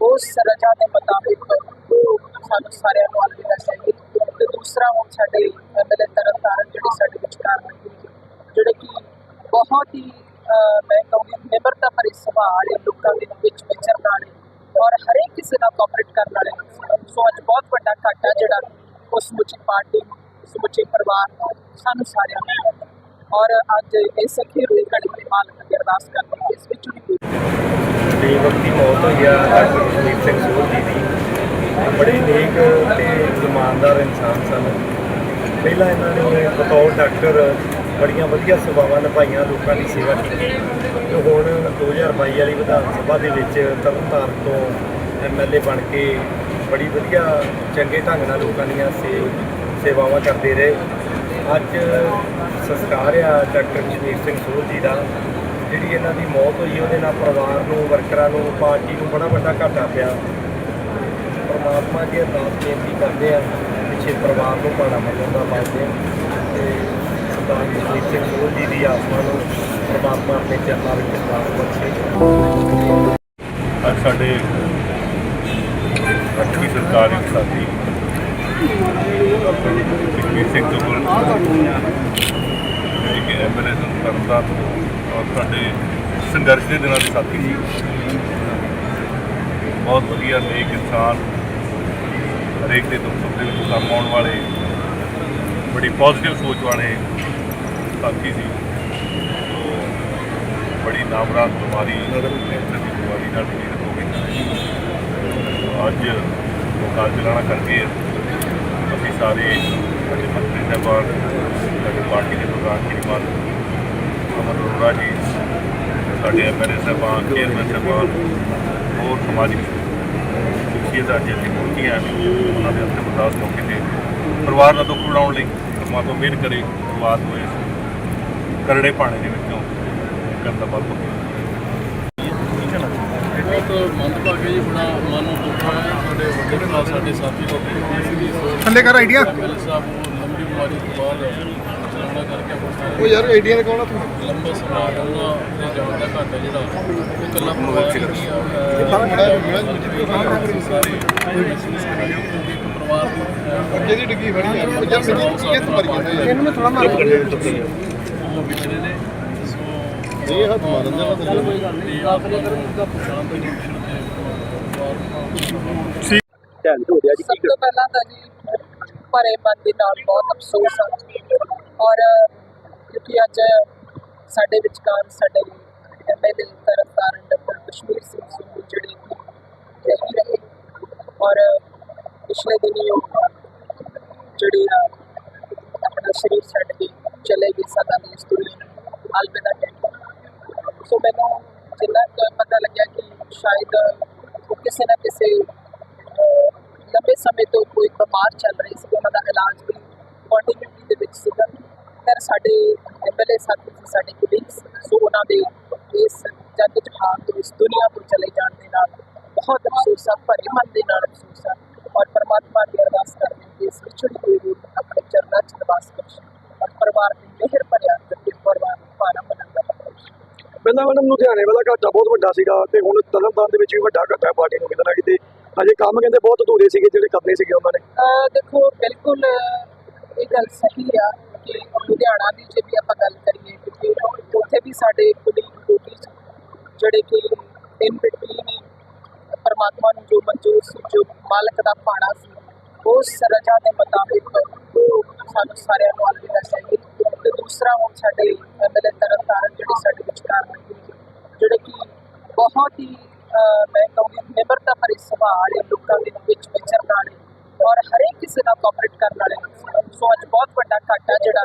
ਉਸ ਰਜਾ ਦੇ ਮੁਤਾਬਿਕ ਉਹ ਸਾਨੂੰ ਸਾਰਿਆਂ ਨੂੰ ਅਲਵਿਦਾ ਚਾਹੀਏ ਤੇ ਦੂਸਰਾ ਹੁਣ ਸਾਡੇ ਐਮਐਲਏ ਤਰਨਤਾਰਨ ਜਿਹੜੇ ਸਾਡੇ ਵਿਚਕਾਰ ਜਿਹੜੇ ਕਿ ਬਹੁਤ ਹੀ ਮੈਂ ਕਹੂੰਗੀ, ਨਿਮਰਤਾ ਭਰੇ ਸੁਭਾਅ ਵਾਲੇ ਲੋਕਾਂ ਦੇ ਵਿੱਚ ਵਿਚਰਨ ਨੇ ਕਿਸੇ ਨਾਲ ਕੋਆਪਰੇਟ ਕਰਨ ਵਾਲੇ ਨੇ। ਸੋ ਅੱਜ ਬਹੁਤ ਵੱਡਾ ਘਾਟਾ ਜਿਹੜਾ ਉਸ ਸਮੁੱਚੀ ਪਾਰਟੀ ਸਮੁੱਚੇ ਪਰਿਵਾਰ ਨੂੰ, ਸਾਨੂੰ ਸਾਰਿਆਂ ਨੂੰ ਔਰ ਅੱਜ ਇਸ ਖੀਰ ਦੀ ਘੜੀ ਦੇ ਮਾਲਕ ਅੱਗੇ ਅਰਦਾਸ ਕਰਦੇ ਹਾਂ, ਇਸ ਵਿੱਚ ਵੀ ਕੋਈ ਦੀ ਮੌਤ ਹੋਈ ਆ, ਡਾਕਟਰ ਜਸਮੀਤ ਸਿੰਘ ਸੋਢ ਜੀ ਦੀ। ਬੜੇ ਨੇਕ ਤੇ ਇਮਾਨਦਾਰ ਇਨਸਾਨ ਸਨ। ਪਹਿਲਾਂ ਇਹਨਾਂ ਨੇ ਬਤੌਰ ਡਾਕਟਰ ਬੜੀਆਂ ਵਧੀਆ ਸੇਵਾਵਾਂ ਨਿਭਾਈਆਂ, ਲੋਕਾਂ ਦੀ ਸੇਵਾ ਕੀਤੀ। ਤੇ ਹੁਣ 2022 ਵਾਲੀ ਵਿਧਾਨ ਸਭਾ ਦੇ ਵਿੱਚ ਤਰਨਤਾਰਨ ਤੋਂ ਐਮਐਲਏ ਬਣ ਕੇ ਬੜੀ ਵਧੀਆ, ਚੰਗੇ ਢੰਗ ਨਾਲ ਲੋਕਾਂ ਦੀਆਂ ਸੇ ਸੇਵਾਵਾਂ ਕਰਦੇ ਰਹੇ। ਅੱਜ ਸੰਸਕਾਰ ਆ ਡਾਕਟਰ ਜਸਮੀਤ ਸਿੰਘ ਸੋਢ ਜੀ ਦਾ, ਜਿਹੜੀ ਇਹਨਾਂ ਦੀ ਮੌਤ ਹੋਈ, ਉਹਦੇ ਨਾਲ ਪਰਿਵਾਰ ਨੂੰ, ਵਰਕਰਾਂ ਨੂੰ, ਪਾਰਟੀ ਨੂੰ ਬੜਾ ਵੱਡਾ ਘਾਟਾ ਪਿਆ। ਪਰਮਾਤਮਾ ਦੀ ਅਰਦਾਸ ਬੇਨਤੀ ਕਰਦੇ ਆ, ਪਿੱਛੇ ਪਰਿਵਾਰ ਨੂੰ ਪਾਣਾ ਮੰਨਣ ਦਾ ਪਾਉਂਦੇ ਆ ਤੇ ਸਰਦਾਰ ਜਸਮੀਤ ਸਿੰਘ ਸੋਢ ਜੀ ਦੀ ਆਤਮਾ ਨੂੰ ਪਰਮਾਤਮਾ ਆਪਣੇ ਚਰਨਾਂ ਵਿੱਚ ਵਾਸ ਬਖਸ਼ੇ। ਅੱਜ ਸਾਡੇ ਅੱਠਵੀਂ ਸਰਕਾਰੀ ਸਾਥੀ ਜਗਵੀਰ ਸਿੰਘ ਕਪੂਰ ਜਿਹੜੇ ਕਿ ਐਮਐਲਏ ਸਨ ਤਰਨਤਾਰਨ ਔਰ ਸਾਡੇ ਸੰਘਰਸ਼ ਦੇ ਦਿਨਾਂ ਦੇ ਸਾਥੀ ਸੀ। ਬਹੁਤ ਵਧੀਆ ਨੇਕ ਇਨਸਾਨ, ਹਰੇਕ ਦੇ ਦੁੱਖ ਸੁੱਖ ਦੇ ਵਿੱਚ ਕੰਮ ਆਉਣ ਵਾਲੇ, ਬੜੀ ਪੋਜ਼ਿਟਿਵ ਸੋਚ ਵਾਲੇ ਸਾਥੀ ਸੀ। ਤੋ ਬੜੀ ਨਾਮਰਾਤ ਬਿਮਾਰੀ ਕੈਂਸਰ ਦੀ ਬਿਮਾਰੀ ਨਾਲ ਪੀੜਤ ਹੋ ਗਈ। ਅੱਜ ਮੁਕਾਲ ਚਲਾਣਾ ਕਰਕੇ ਅਸੀਂ ਸਾਰੇ ਸਾਡੇ ਮੰਤਰੀ ਸਾਹਿਬਾਨ, ਸਾਡੇ ਪਾਰਟੀ ਦੇ ਪ੍ਰਧਾਨ ਸ਼੍ਰੀਮਾਨ ਅਮਰ ਅਰੋੜਾ ਜੀ, ਸਾਡੇ ਐਮਐਲਏ ਸਾਹਿਬਾਨ, ਚੇਅਰਮੈਨ ਸਾਹਿਬਾਨ, ਹੋਰ ਸਮਾਜਿਕ ਸ਼ਖਸੀਅਤਾਂ ਅੱਜ ਪਹੁੰਚੀਆਂ ਉਹਨਾਂ ਦੇ ਅੰਤਿਮ ਅਰਦਾਸ ਮੌਕੇ ਤੇ ਪਰਿਵਾਰ ਦਾ ਦੁੱਖ ਬਣਾਉਣ ਲਈ ਪਰਮਾਤਮਾ ਮਿਹਰ ਕਰੇ ਪਰਿਵਾਰ ਨੂੰ ਇਸ ਕਰੜੇ ਪਾਣੀ ਦੇ ਵਿੱਚੋਂ ਕਰਨ ਦਾ ਬਹੁਤ ਮੰਦਭਾਗਾ ਜੀ ਬੜਾ ਮਨ ਨੂੰ ਦੁੱਖ ਹੋਇਆ ਸਾਡੇ ਵੱਡੇ ਭਰਾ ਸਾਡੇ ਸਾਥੀ ਸੋਢ ਥੱਲੇ ਕਰ ਆਈਡੀਆ ਸਾਹਿਬ ਨੂੰ ਲੰਬੀ ਬਿਮਾਰੀ ਤੋਂ ਬਾਅਦ ਚਲਾਉਣਾ ਕਰਕੇ ਆਪਾਂ ਉਹ ਯਾਰ ਆਈਡੀਆ ਕੌਣ ਆ ਤੂੰ? ਲੰਬਾ ਸਮਾਂ ਉਹਨਾਂ ਦੇ ਜਾਣ ਦਾ ਘਾਟਾ ਜਿਹੜਾ। ਉਹ ਇਕੱਲਾ ਪਰਿਵਾਰ ਨਹੀਂ ਆ ਬੜਾ ਸਾਰੇ ਮਹਿਸੂਸ ਕਰਾਂਗੇ ਕਿਉਂਕਿ ਇੱਕ ਪਰਿਵਾਰ ਦੀ ਅੱਗੇ ਦੀ ਡਿੱਗੀ ਫੜੀ ਯਾਰ ਉਹ ਯਾਰ ਕਿਸ ਮਰ ਗਿਆ ਇਹਨੂੰ ਥੋੜਾ ਮਾਰ ਉਹ ਵਿਚਰੇ ਨੇ ਇਹ ਹੱਥ ਮਾਰਨ ਦਾ ਥੱਲੇ। ਕੋਈ ਗੱਲ ਨਹੀਂ ਆਤਮਾ ਦਾ ਪਛਾਣ ਤੇ ਬਖਸ਼ਣ ਤੇ। ਪਰਿਵਾਰ ਧਿਆਨ ਹੋ ਗਿਆ ਜੀ। ਸਭ ਤੋਂ ਪਹਿਲਾਂ ਤਾਂ ਜੀ ਭਰੇ ਮਨ ਦੇ ਨਾਲ ਬਹੁਤ ਅਫਸੋਸ ਹੈ ਔਰ ਕਿਉਂਕਿ ਅੱਜ ਸਾਡੇ ਵਿਚਕਾਰ ਸਾਡੇ ਐਮਐਲਏ ਤਰਨਤਾਰਨ ਡਾਕਟਰ ਕਸ਼ਮੀਰ ਸਿੰਘ ਸੁੱਖੂ ਜਿਹੜੇ ਨਹੀਂ ਰਹੇ। ਔਰ ਪਿਛਲੇ ਦਿਨੀ ਉਹ ਜਿਹੜੀ ਆ ਆਪਣਾ ਸਰੀਰ ਛੱਡ ਕੇ ਚਲੇ ਗਏ ਸਦਾ ਦੀ ਇਸ ਦੁਨੀਆ। ਅਲਵਿਦਾ ਕਹਿੰਦੇ ਸੋ ਮੈਨੂੰ ਜਿੰਨਾ ਪਤਾ ਲੱਗਿਆ ਕਿ ਸ਼ਾਇਦ ਉਹ ਕਿਸੇ ਨਾ ਕਿਸੇ ਲੰਬੇ ਸਮੇਂ ਤੋਂ ਕੋਈ ਬਿਮਾਰ ਚੱਲ ਰਹੀ ਸੀ, ਉਹਨਾਂ ਦਾ ਇਲਾਜ ਵੀ ਕੰਟੀਨਿਊਟੀ ਦੇ ਵਿੱਚ ਸੀਗਾ। ਪਰ ਸਾਡੇ ਐਮਐਲਏ ਸਾਥੀ ਸੀ ਸਾਡੇ ਕੁਲੀਗਸ ਸੋ। ਉਹਨਾਂ ਦੇ ਇਸ ਜੱਗ ਜਹਾਨ ਤੋਂ, ਇਸ ਦੁਨੀਆ ਤੋਂ ਚਲੇ ਜਾਣ ਦੇ ਨਾਲ ਬਹੁਤ ਅਫਸੋਸ ਆ, ਭਰੇ ਮਨ ਦੇ ਨਾਲ ਅਫਸੋਸ ਆ। ਔਰ ਪਰਮਾਤਮਾ ਦੀ ਅਰਦਾਸ ਕਰਦੇ ਹਾਂ ਕਿ ਇਸ ਵਿਛੜੀ ਹੋਈ ਰੂਹ ਆਪਣੇ ਚਰਨਾਂ 'ਚ ਨਿਵਾਸ ਬਖਸ਼ੇ ਔਰ ਪਰਿਵਾਰ ਦੀ ਮਿਹਰ ਭਰਿਆ ਤੇ ਪਹਿਲਾਂ ਮੈਡਮ ਲੁਧਿਆਣੇ ਵਾਲਾ ਘਾਟਾ ਬਹੁਤ ਵੱਡਾ ਸੀਗਾ ਤੇ ਹੁਣ ਤਰਨਤਾਰਨ ਦੇ ਵਿੱਚ ਵੀ ਵੱਡਾ ਘਾਟਾ ਪਾਰਟੀ ਨੂੰ ਕਿਤੇ ਨਾ ਕਿਤੇ। ਅਜੇ ਕੰਮ ਕਹਿੰਦੇ ਬਹੁਤ ਅਧੂਰੇ ਸੀਗੇ ਜਿਹੜੇ ਕਰਨੇ ਸੀਗੇ ਉਹਨਾਂ ਨੇ। ਦੇਖੋ, ਬਿਲਕੁਲ ਇਹ ਗੱਲ ਸਹੀ ਆ ਕਿ ਲੁਧਿਆਣਾ ਦੀ ਜੇ ਵੀ ਆਪਾਂ ਗੱਲ ਕਰੀਏ ਕਿ ਉੱਥੇ ਵੀ ਸਾਡੇ ਕੁਲੀਗ ਕੋਟੀਜ਼ ਜਿਹੜੇ ਕਿ ਇਨ ਬਿਟਵੀਨ ਪਰਮਾਤਮਾ ਨੂੰ ਜੋ ਮਨਜ਼ੂਰ ਸੀ, ਜੋ ਮਾਲਕ ਦਾ ਪਾਣਾ ਸੀ ਉਸ ਰਜਾ ਦੇ ਮੁਤਾਬਿਕ ਸਾਨੂੰ ਸਾਰਿਆਂ ਨੂੰ ਅਲਵਿਦਾ ਚਾਹੀਏ ਤੇ ਦੂਸਰਾ ਹੁਣ ਸਾਡੇ ਐਮਐਲਏ ਤਰਨਤਾਰਨ ਜਿਹੜੇ ਸਾਡੇ ਵਿਚਕਾਰ ਜਿਹੜੇ ਕਿ ਬਹੁਤ ਹੀ ਮੈਂ ਕਹੂੰਗੀ ਨਿਮਰਤਾ ਭਰੇ ਸੁਭਾਅ ਵਾਲੇ ਲੋਕਾਂ ਦੇ ਵਿੱਚ ਵਿਚਰਨ ਵਾਲੇ ਔਰ ਹਰੇਕ ਕਿਸੇ ਨਾਲ ਕੋਆਪਰੇਟ ਕਰਨ ਵਾਲੇ ਸੋ ਅੱਜ ਬਹੁਤ ਵੱਡਾ ਘਾਟਾ ਜਿਹੜਾ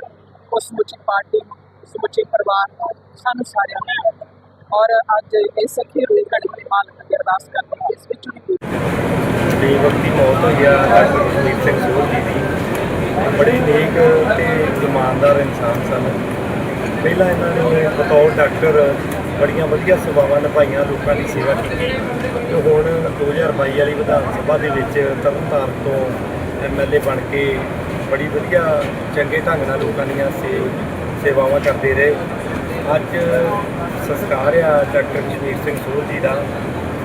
ਉਸ ਸਮੁੱਚੀ ਪਾਰਟੀ ਨੂੰ, ਸਮੁੱਚੇ ਪਰਿਵਾਰ ਨੂੰ ਸਾਨੂੰ ਸਾਰਿਆਂ ਨੂੰ ਔਰ ਅੱਜ ਇਸ ਖੀਰ ਦੀ ਘੜੀ ਦੇ ਮਾਲਕ ਅੱਗੇ ਅਰਦਾਸ ਕਰਦੇ ਹਾਂ ਇਸ ਵਿੱਚ ਵੀ ਬੇਵਕਤੀ ਮੌਤ ਹੋਈ ਆ ਡਾਕਟਰ ਸਿੰਘ ਸੋਢ ਜੀ ਦੀ। ਬੜੇ ਨੇਕ ਤੇ ਇਮਾਨਦਾਰ ਇਨਸਾਨ ਸਨ। ਪਹਿਲਾਂ ਇਹਨਾਂ ਨੇ ਬਤੌਰ ਡਾਕਟਰ ਬੜੀਆਂ ਵਧੀਆ ਸੇਵਾਵਾਂ ਨਿਭਾਈਆਂ, ਲੋਕਾਂ ਦੀ ਸੇਵਾ ਕੀਤੀ। ਤੇ ਹੁਣ 2022 ਵਾਲੀ ਵਿਧਾਨ ਸਭਾ ਦੇ ਵਿੱਚ ਤਰਨਤਾਰਨ ਤੋਂ ਐਮਐਲਏ ਬਣ ਕੇ ਬੜੀ ਵਧੀਆ, ਚੰਗੇ ਢੰਗ ਨਾਲ ਲੋਕਾਂ ਦੀਆਂ ਸੇ, ਸੇਵਾਵਾਂ ਕਰਦੇ ਰਹੇ। ਅੱਜ ਸੰਸਕਾਰ ਆ ਡਾਕਟਰ ਜਸਮੀਤ ਸਿੰਘ ਸੋਹ ਜੀ ਦਾ,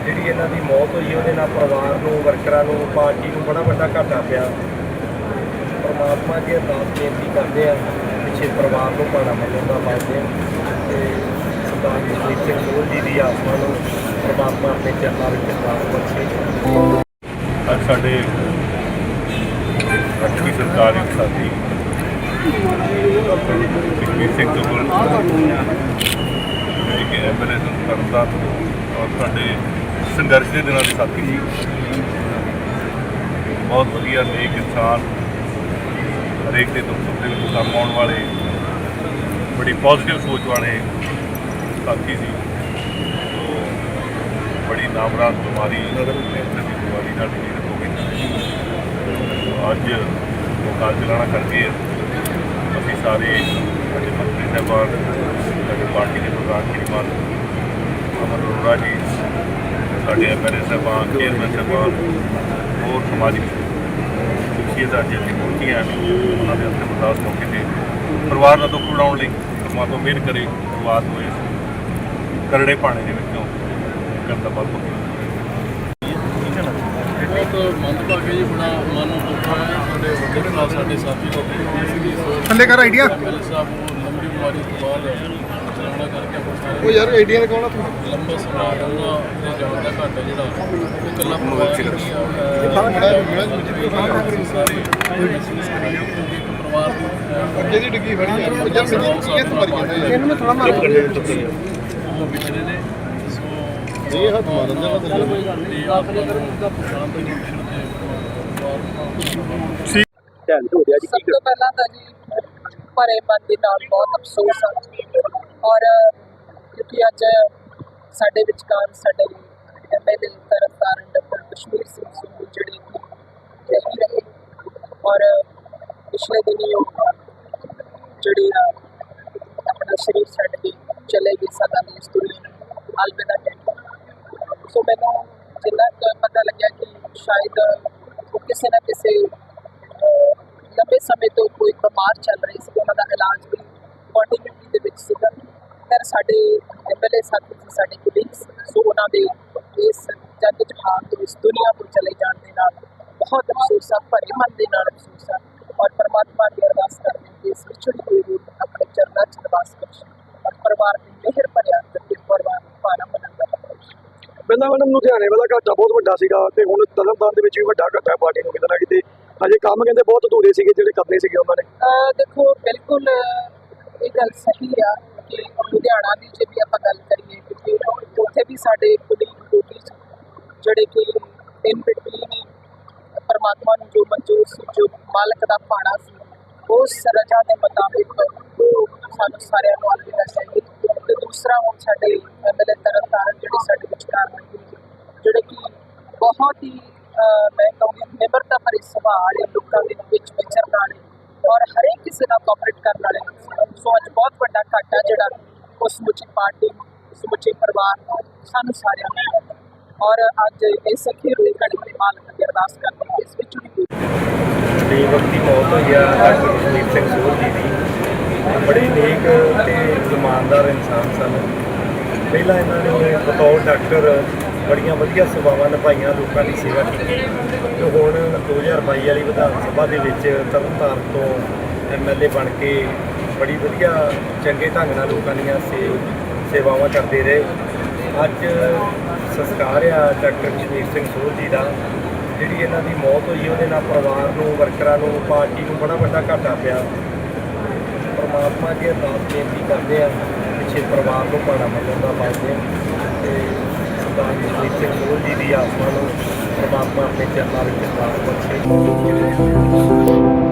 ਜਿਹੜੀ ਇਹਨਾਂ ਦੀ ਮੌਤ ਹੋਈ, ਉਹਦੇ ਨਾਲ ਪਰਿਵਾਰ ਨੂੰ, ਵਰਕਰਾਂ ਨੂੰ, ਪਾਰਟੀ ਨੂੰ ਬੜਾ ਵੱਡਾ ਘਾਟਾ ਪਿਆ। ਪਰਮਾਤਮਾ ਅੱਗੇ ਅਰਦਾਸ ਬੇਨਤੀ ਕਰਦੇ ਆ ਪਿੱਛੇ ਪਰਿਵਾਰ ਨੂੰ ਪਾਣਾ ਮੰਨਣ ਦਾ ਮੰਗਦੇ ਤੇ ਸਰਦਾਰ ਜਗਦੀਪ ਸਿੰਘ ਸੋਢ ਜੀ ਦੀ ਆਤਮਾ ਨੂੰ ਪਰਮਾਤਮਾ ਆਪਣੇ ਚਰਨਾਂ ਵਿੱਚ ਵਾਸ ਬਖਸ਼ੇ। ਅੱਜ ਸਾਡੇ ਅੱਠਵੀਂ ਸਰਕਾਰ ਇੱਕ ਸਾਥੀ ਜਗਜੀਤ ਸਿੰਘ ਤੁਗਲ ਜਿਹੜੇ ਕਿ ਐਮਐਲਏ ਤਰਨਤਾਰਨ ਤੋਂ ਔਰ ਸਾਡੇ ਸੰਘਰਸ਼ ਦੇ ਦਿਨਾਂ ਦੇ ਸਾਥੀ ਜੀ ਬਹੁਤ ਵਧੀਆ ਨੇਕ ਇਨਸਾਨ ਹਰੇਕ ਦੇ ਦੁੱਖ ਸੁੱਖ ਦੇ ਵਿੱਚ ਕੰਮ ਆਉਣ ਵਾਲੇ, ਬੜੀ ਪੋਜ਼ਿਟਿਵ ਸੋਚ ਵਾਲੇ ਸਾਥੀ ਸੀ। ਬੜੀ ਨਾਮਰਾਦ ਬਿਮਾਰੀ ਕੈਂਸਰ ਦੀ ਬਿਮਾਰੀ ਨਾਲ ਪੀੜਤ ਹੋ ਗਏ ਅੱਜ ਉਹ ਕਾਲ ਚਲਾਣਾ ਕਰਕੇ ਅਸੀਂ ਸਾਰੇ ਸਾਡੇ ਮੰਤਰੀ ਸਾਹਿਬਾਨ, ਸਾਡੇ ਪਾਰਟੀ ਦੇ ਪ੍ਰਧਾਨ ਸ਼੍ਰੀਮਾਨ ਅਮਰ ਅਰੋੜਾ ਜੀ, ਸਾਡੇ ਐਮਐਲਏ ਸਾਹਿਬਾਨ ਚੇਅਰਮੈਨ ਸਾਹਿਬਾਨ, ਹੋਰ ਸਮਾਜਿਕ ਸ਼ਖਸੀਅਤ ਅੱਜ ਇੱਥੇ ਪਹੁੰਚੀਆਂ ਉਹਨਾਂ ਦੇ ਅੰਤਿਮ ਅਰਦਾਸ ਮੌਕੇ ਤੇ ਪਰਿਵਾਰ ਦਾ ਦੁੱਖ ਉਡਾਉਣ ਲਈ ਪਰਮਾਤਮਾ ਮਿਹਰ ਕਰੇ ਪਰਿਵਾਰ ਨੂੰ ਇਸ ਕਰੜੇ ਪਾਣੇ ਦੇ ਵਿੱਚੋਂ ਕਰਨ ਦਾ ਬਲ ਬਖਸ਼ੇ ਬਹੁਤ ਮੰਦਭਾਗੇ ਜੀ ਬੜਾ ਮਨ ਨੂੰ ਦੁੱਖ ਹੋਇਆ ਸਾਡੇ ਵੱਡੇ ਭਰਾ ਸਾਡੇ ਸਾਥੀ ਸੀ। ਥੱਲੇ ਕਰ ਆਈਡੀਆ। ਸਾਹਿਬ ਨੂੰ ਲੰਬੀ ਬਿਮਾਰੀ ਤੋਂ ਬਾਅਦ ਚਲਾਉਣਾ ਕਰਕੇ ਆਪਾਂ ਸਾਰੇ ਉਹ ਯਾਰ ਆਈਡੀਆ ਲਗਾਉਣਾ ਤੂੰ? ਲੰਬਾ ਸਮਾਂ ਉਹਨਾਂ ਦੇ ਜਾਣ ਦਾ ਘਾਟਾ ਜਿਹੜਾ ਉਹ ਇਕੱਲਾ ਪਰਿਵਾਰ ਨਹੀਂ ਆ। ਬੜਾ ਬੜਾ ਸਾਰੇ ਪਰਿਵਾਰ ਦੀ ਅਹ, ਅੱਗੇ ਦੀ ਡਿੱਗੀ ਫੜੀ ਯਾਰ ਉਹ ਯਾਰ ਮੇਰੀ ਕਿਸ ਮਰ ਗਿਆ ਯਾਰ ਇਹਨੂੰ ਥੋੜਾ ਮਾਰ ਉਹ ਵਿਚਾਰੇ ਨੇ ਸੋ ਇਹ ਹੱਥ ਮਾਰਨ ਦਾ ਮਤਲਬ ਕੋਈ ਗੱਲ ਨਹੀਂ ਆਪ ਦਾ ਸ਼ਾਂਤ ਬਖਸ਼ਣ ਤੇ ਧਿਆਨ ਹੋ ਰਿਹਾ ਜੀ। ਸਭ ਤੋਂ ਪਹਿਲਾਂ ਤਾਂ ਜੀ ਭਰੇ ਮਨ ਦੇ ਨਾਲ ਬਹੁਤ ਅਫਸੋਸ ਹੈ ਔਰ ਕਿਉਂਕਿ ਅੱਜ ਸਾਡੇ ਵਿਚਕਾਰ ਸਾਡੇ ਐਮਐਲਏ ਤਰਨਤਾਰਨ ਡਾਕਟਰ ਕਸ਼ਮੀਰ ਸਿੰਘ ਸੂਰੀ ਜਿਹੜੇ ਕਿ ਰਹੇ ਔਰ ਪਿਛਲੇ ਦਿਨੀ ਉਹ ਜਿਹੜੀ ਆ ਆਪਣਾ ਸਰੀਰ ਛੱਡ ਕੇ ਚਲੇ ਗਏ ਸਦਾ ਦੀ ਇਸ ਦੁਨੀਆ ਅਲਵਿਦਾ ਕਹਿ ਸੋ ਮੈਨੂੰ ਜਿੰਨਾ ਕੁ ਪਤਾ ਲੱਗਿਆ ਕਿ ਸ਼ਾਇਦ ਉਹ ਕਿਸੇ ਨਾ ਕਿਸੇ ਲੰਬੇ ਸਮੇਂ ਤੋਂ ਕੋਈ ਬਿਮਾਰ ਚੱਲ ਰਹੀ ਸੀ, ਉਹਨਾਂ ਦਾ ਇਲਾਜ ਵੀ ਕੰਟੀਨਿਊਟੀ ਦੇ ਵਿੱਚ ਸੀਗਾ। ਪਰ ਸਾਡੇ ਐਮਐਲਏ ਸਾਥੀ ਸਾਡੇ ਕੁਲੀਗਸ ਸੋ ਉਹਨਾਂ ਦੇ ਇਸ ਜੰਗ ਜਹਾਨ ਤੋਂ ਇਸ ਦੁਨੀਆ ਤੋਂ ਚਲੇ ਜਾਣ ਦੇ ਨਾਲ ਬਹੁਤ ਅਫਸੋਸ ਆ ਭਰੇ ਮਨ ਦੇ ਨਾਲ ਅਫਸੋਸ ਆ ਔਰ ਪਰਮਾਤਮਾ ਦੀ ਅਰਦਾਸ ਕਰਦੇ ਹਾਂ ਕਿ ਇਸ ਵਿਛੜੀ ਹੋਈ ਰੂਹ ਆਪਣੇ ਚਰਨਾਂ 'ਚ ਨਿਵਾਸ ਬਖਸ਼ੇ ਔਰ ਪਰਿਵਾਰ ਦੀ ਮਿਹਰ ਭਰਿਆ ਤੇ ਪਰਿਵਾਰ ਨੂੰ ਪਾਣਾ ਬਣਾਉਂਦਾ ਪਹਿਲਾਂ ਮੈਡਮ ਲੁਧਿਆਣੇ ਵਾਲਾ ਘਾਟਾ ਬਹੁਤ ਵੱਡਾ ਸੀਗਾ ਤੇ ਹੁਣ ਤਰਨਤਾਰਨ ਦੇ ਵਿੱਚ ਵੀ ਵੱਡਾ ਘਾਟਾ ਹੈ ਪਾਰਟੀ ਨੂੰ ਕਿਤੇ ਨਾ ਕਿਤੇ ਅਜੇ ਕੰਮ ਕਹਿੰਦੇ ਬਹੁਤ ਅਧੂਰੇ ਸੀਗੇ ਜਿਹੜੇ ਕਰਨੇ ਸੀਗੇ ਉਹਨਾਂ ਨੇ। ਦੇਖੋ ਬਿਲਕੁਲ ਇਹ ਗੱਲ ਸਹੀ ਆ। ਕਿ ਲੁਧਿਆਣਾ ਦੀ ਜੇ ਵੀ ਆਪਾਂ ਗੱਲ ਕਰੀਏ ਕਿਉਂਕਿ ਉੱਥੇ ਵੀ ਸਾਡੇ ਕੁਲੀਗ ਕੋਟੀ ਜਿਹੜੇ ਕਿ ਇਨ ਬਿਟਵੀਨ ਪਰਮਾਤਮਾ ਨੂੰ ਜੋ ਮਨਜ਼ੂਰ ਸੀ, ਜੋ ਮਾਲਕ ਦਾ ਪਾਣਾ ਸੀ, ਉਸ ਰਜਾ ਦੇ ਮੁਤਾਬਿਕ ਉਹ ਸਾਨੂੰ ਸਾਰਿਆਂ ਨੂੰ ਅਲਵਿਦਾ ਚਾਹੀਏ ਤੇ ਦੂਸਰਾ ਹੁਣ ਸਾਡੇ ਐਮਐਲਏ ਤਰਨਤਾਰਨ ਜਿਹੜੇ ਸਾਡੇ ਵਿਚਕਾਰ ਨੇ ਜਿਹੜੇ ਕਿ ਬਹੁਤ ਹੀ ਮੈਂ ਕਹੂੰਗੀ ਨਿਮਰਤਾ ਭਰੇ ਸੁਭਾਅ ਵਾਲੇ ਲੋਕਾਂ ਦੇ ਵਿੱਚ ਵਿਚਰਨ ਵਾਲੇ ਔਰ ਹਰੇਕ ਕਿਸੇ ਨਾਲ ਕੋਆਪਰੇਟ ਕਰਨ ਵਾਲੇ ਲੋਕ। ਸੋ ਅੱਜ ਬਹੁਤ ਵੱਡਾ ਘਾਟਾ ਜਿਹੜਾ ਉਸ ਸਮੁੱਚੀ ਪਾਰਟੀ ਨੂੰ ਸਮੁੱਚੇ ਪਰਿਵਾਰ ਨੂੰ ਸਾਨੂੰ ਸਾਰਿਆਂ ਨੂੰ ਹੈ। ਔਰ ਅੱਜ ਇਸ ਖੀਰ ਦੀ ਘੜੀ ਦੇ ਮਾਲਕ ਦੀ ਅਰਦਾਸ ਕਰਦੇ ਹਾਂ ਕਿ ਇਸ ਵਿੱਚ ਵੀ ਕੋਈ ਬੇਵਕਤ ਦੀ ਮੌਤ ਹੋਈ ਆ ਡਾਕਟਰ ਜਗਦੀਪ ਸਿੰਘ ਸੋਢ ਜੀ ਦੀ ਬੜੇ ਨੇਕ ਤੇ ਇਮਾਨਦਾਰ ਇਨਸਾਨ ਸਨ ਪਹਿਲਾਂ ਇਹਨਾਂ ਨੇ ਬਤੌਰ ਡਾਕਟਰ ਬੜੀਆਂ ਵਧੀਆ ਸੇਵਾਵਾਂ ਨਿਭਾਈਆਂ ਲੋਕਾਂ ਦੀ ਸੇਵਾ ਕੀਤੀ ਤੇ ਹੁਣ 2022 ਵਾਲੀ ਵਿਧਾਨ ਸਭਾ ਦੇ ਵਿੱਚ ਤਰਨਤਾਰਨ ਤੋਂ ਐਮਐਲਏ ਬਣ ਕੇ ਬੜੀ ਵਧੀਆ, ਚੰਗੇ ਢੰਗ ਨਾਲ ਲੋਕਾਂ ਦੀਆਂ ਸੇ, ਸੇਵਾਵਾਂ ਕਰਦੇ ਰਹੇ। ਅੱਜ ਸੰਸਕਾਰ ਆ ਡਾਕਟਰ ਕਸ਼ਮੀਰ ਸਿੰਘ ਸੋਢ ਜੀ ਦਾ, ਜਿਹੜੀ ਇਹਨਾਂ ਦੀ ਮੌਤ ਹੋਈ, ਉਹਦੇ ਨਾਲ ਪਰਿਵਾਰ ਨੂੰ, ਵਰਕਰਾਂ ਨੂੰ, ਪਾਰਟੀ ਨੂੰ ਬੜਾ ਵੱਡਾ ਘਾਟਾ ਪਿਆ। ਪਰਮਾਤਮਾ ਜੀ ਅਰਦਾਸ ਬੇਨਤੀ ਕਰਦੇ ਆ ਪਿੱਛੇ ਪਰਿਵਾਰ ਨੂੰ ਪਾਣਾ ਮੰਨਣ ਦਾ ਮੰਗਦੇ ਆ। ਬਾਰੇ ਜਿਹੜੀ ਟੈਕਨੋਲੋਜੀ ਦੀ ਆਪਾਂ ਨੂੰ ਆਪਾਂ ਆਪਣੇ ਚੈਨਲ ਵਿੱਚ ਬਾਰੇ ਬੋਲਦੇ ਹਾਂ